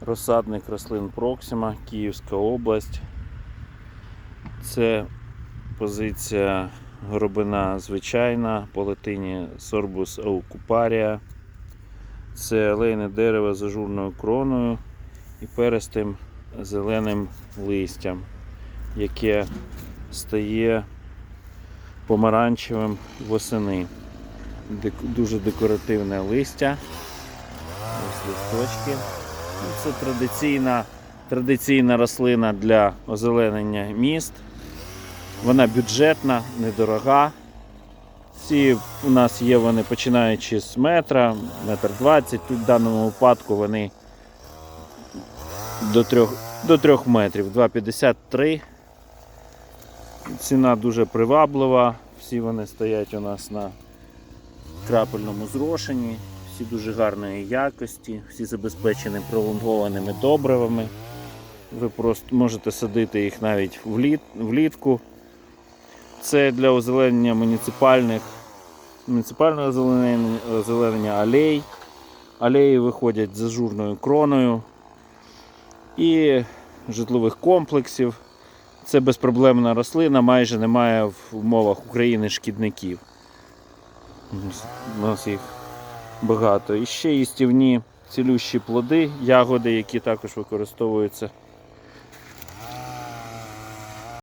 Розсадник рослин Проксима, Київська область. Це позиція горобина звичайна, по латині Sorbus aucuparia. Це олейне дерево з ажурною кроною і перистим зеленим листям, яке стає помаранчевим восени. Дуже декоративне листя. Ось листочки. Це традиційна, традиційна рослина для озеленення міст. Вона бюджетна, недорога. Ці у нас є вони починаючи з метра, метр двадцять. Тут в даному випадку вони до 3, до 3 метрів, 2,53. Ціна дуже приваблива. Всі вони стоять у нас на крапельному зрошенні, всі дуже гарної якості, всі забезпечені пролонгованими добривами. Ви просто можете садити їх навіть вліт, влітку. Це для озеленення муніципальних, муніципального озеленення, озеленення алей. Алеї виходять з ажурною кроною і житлових комплексів. Це безпроблемна рослина, майже немає в умовах України шкідників. У нас їх багато. І ще їстівні цілющі плоди, ягоди, які також використовуються